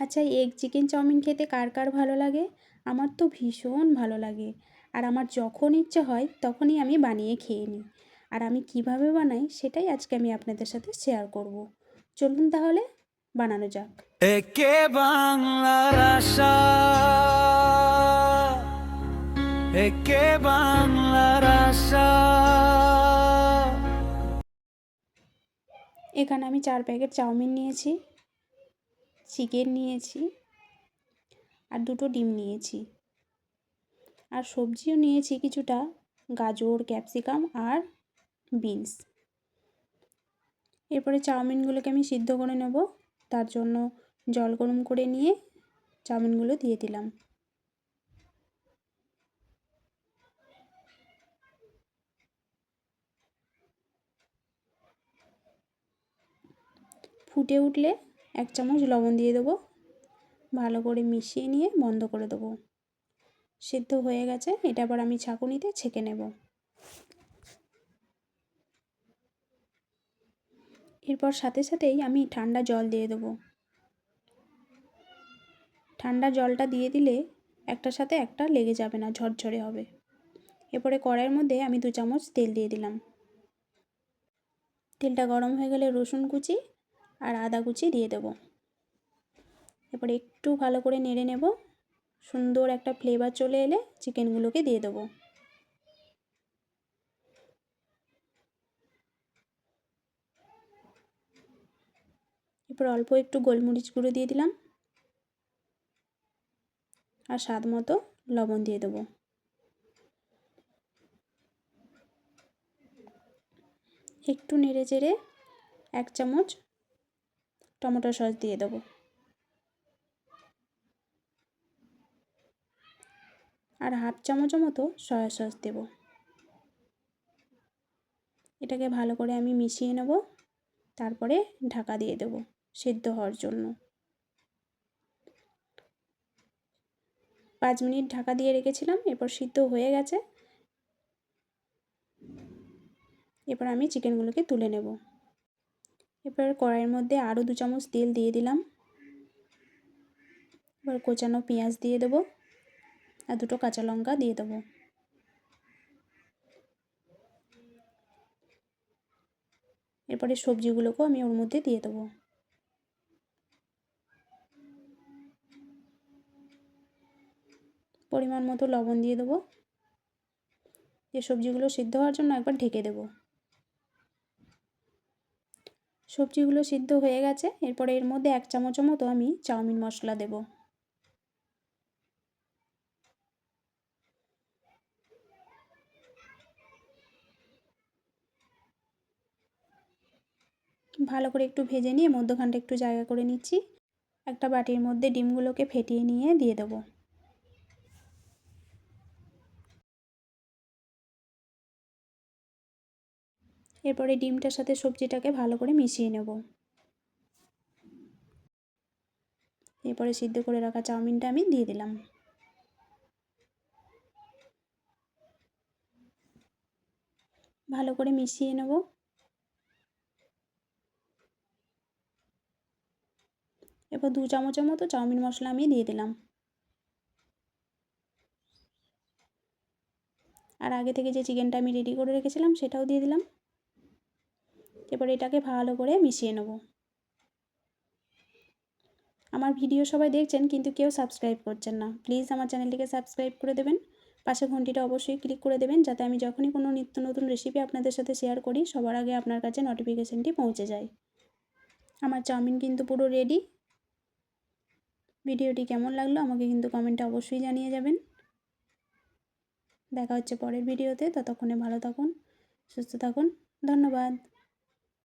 আচ্ছা egg chicken chowmein খেতে কার কার ভালো লাগে? আমার তো ভীষণ ভালো লাগে। আর আমার যখন ইচ্ছে হয় তখনই আমি বানিয়ে খেয়ে নিই। আর আমি কীভাবে বানাই সেটাই আজকে আমি আপনাদের সাথে শেয়ার করব। চলুন তাহলে বানানো যাক। একে বাংলার আশা। একে বাংলার আশা। এখানে আমি চার প্যাকেট চাউমিন নিয়েছি। চিকেন নিয়েছি আর দুটো ডিম নিয়েছি। আর সবজিও নিয়েছি কিছুটা, গাজর, ক্যাপসিকাম আর বিনস। এরপরে চাউমিনগুলোকে আমি সিদ্ধ করে নেব, তার জন্য জল গরম করে নিয়ে চাউমিনগুলো দিয়ে দিলাম। ফুটে উঠলে এক চামচ লবণ দিয়ে দেবো। ভালো করে মিশিয়ে নিয়ে বন্ধ করে দেবো। সিদ্ধ হয়ে গেছে, এটা আবার আমি ছাঁকুনিতে ছেঁকে নেব। এরপর সাথে সাথেই আমি ঠান্ডা জল দিয়ে দেবো। ঠান্ডা জলটা দিয়ে দিলে একটার সাথে একটা লেগে যাবে না, ঝরঝরে হবে। এরপরে কড়াইয়ের মধ্যে আমি দু চামচ তেল দিয়ে দিলাম। তেলটা গরম হয়ে গেলে রসুন কুচি আর আদা কুচি দিয়ে দেবো। এরপরে একটু ভালো করে নেড়ে নেব। সুন্দর একটা ফ্লেভার চলে এলে চিকেনগুলোকে দিয়ে দেবো। এরপর অল্প একটু গোলমরিচ গুঁড়ো দিয়ে দিলাম। আর স্বাদ মতো লবণ দিয়ে দেবো। একটু নেড়ে চেড়ে এক চামচ টমেটো সস দিয়ে দেবো। আর হাফ চামচের মতো সয়া সস দেব। এটাকে ভালো করে আমি মিশিয়ে নেব। তারপরে ঢাকা দিয়ে দেব সিদ্ধ হওয়ার জন্য। পাঁচ মিনিট ঢাকা দিয়ে রেখেছিলাম, এরপর সিদ্ধ হয়ে গেছে। এরপর আমি চিকেনগুলোকে তুলে নেব। এরপর কড়াইয়ের মধ্যে আরও দু চামচ তেল দিয়ে দিলাম। এবার কোচানো পেঁয়াজ দিয়ে দেবো আর দুটো কাঁচা লঙ্কা দিয়ে দেবো। এরপরে সবজিগুলোকেও আমি ওর মধ্যে দিয়ে দেবো। পরিমাণ মতো লবণ দিয়ে দেবো। যে সবজিগুলো সিদ্ধ হওয়ার জন্য একবার ঢেকে দেবো। সবজিগুলো সিদ্ধ হয়ে গেছে। এরপরে এর মধ্যে এক চামচ মতো আমি চাউমিন মশলা দেবো। ভালো করে একটু ভেজে নিয়ে মধ্যখানটা একটু জায়গা করে নিচ্ছি। একটা বাটির মধ্যে ডিমগুলোকে ফেটিয়ে নিয়ে দিয়ে দেবো। এরপরে ডিমটার সাথে সবজিটাকে ভালো করে মিশিয়ে নেব। এরপরে সিদ্ধ করে রাখা চাউমিনটা আমি দিয়ে দিলাম। ভালো করে মিশিয়ে নেব। এরপর দু চামচের মতো চাউমিন মশলা আমি দিয়ে দিলাম। আর আগে থেকে যে চিকেনটা আমি রেডি করে রেখেছিলাম সেটাও দিয়ে দিলাম। এবার এটাকে ভালো করে মিশিয়ে নেব। আমার ভিডিও সবাই দেখছেন কিন্তু কেউ সাবস্ক্রাইব করছেন না। প্লিজ আমার চ্যানেলটিকে সাবস্ক্রাইব করে দেবেন। পাশে ঘন্টিটা অবশ্যই ক্লিক করে দেবেন যাতে আমি যখনই কোনো নিত্য নতুন রেসিপি আপনাদের সাথে শেয়ার করি, সবার আগে আপনার কাছে নোটিফিকেশানটি পৌঁছে যায়। আমার চাউমিন কিন্তু পুরো রেডি ভিডিওটি কেমন লাগল আমাকে কিন্তু কমেন্টে অবশ্যই জানিয়ে যাবেন। দেখা হচ্ছে পরের ভিডিওতে। ততক্ষণে ভালো থাকুন, সুস্থ থাকুন। ধন্যবাদ।